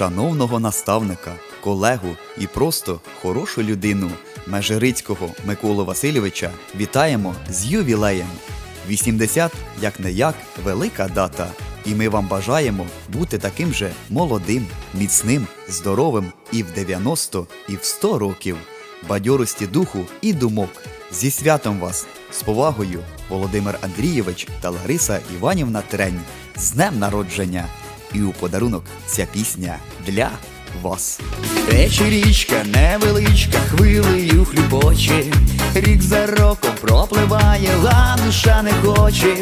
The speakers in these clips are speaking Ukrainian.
шановного наставника, колегу і просто хорошу людину Межирицького Миколу Васильовича вітаємо з ювілеєм. 80 як не як велика дата. І ми вам бажаємо бути таким же молодим, міцним, здоровим і в 90, і в 100 років, бадьорості духу і думок. Зі святом вас, з повагою, Володимир Андрійович та Лариса Іванівна Трень. З днем народження! І у подарунок ця пісня для вас. Тече річка невеличка, хвилею хлюбоче, рік за роком пропливає, а душа не хоче.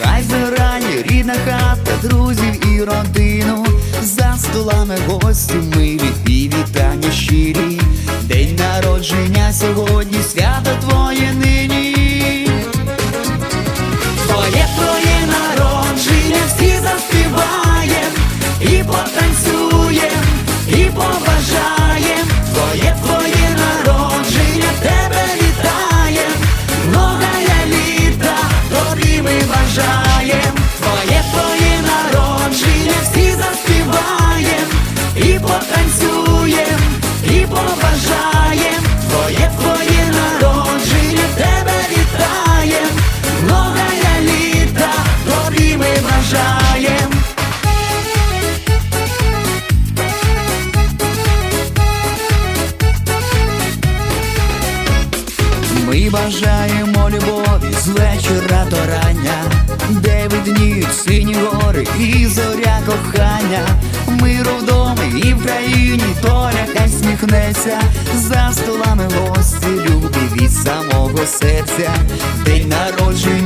Хай збирає рідна хата, друзів і родину. За столами гості милі і вітання щирі. День народження сьогодні, свято твоє нині. Бажаєм. Ми бажаємо любові з вечора до рання, де видніють сині гори і зоря кохання, миру вдома і в країні доля хай сміхнеться, за столами гості любі від самого серця, день народження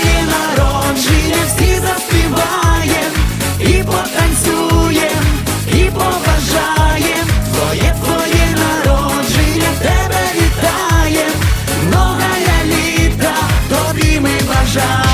Sunshine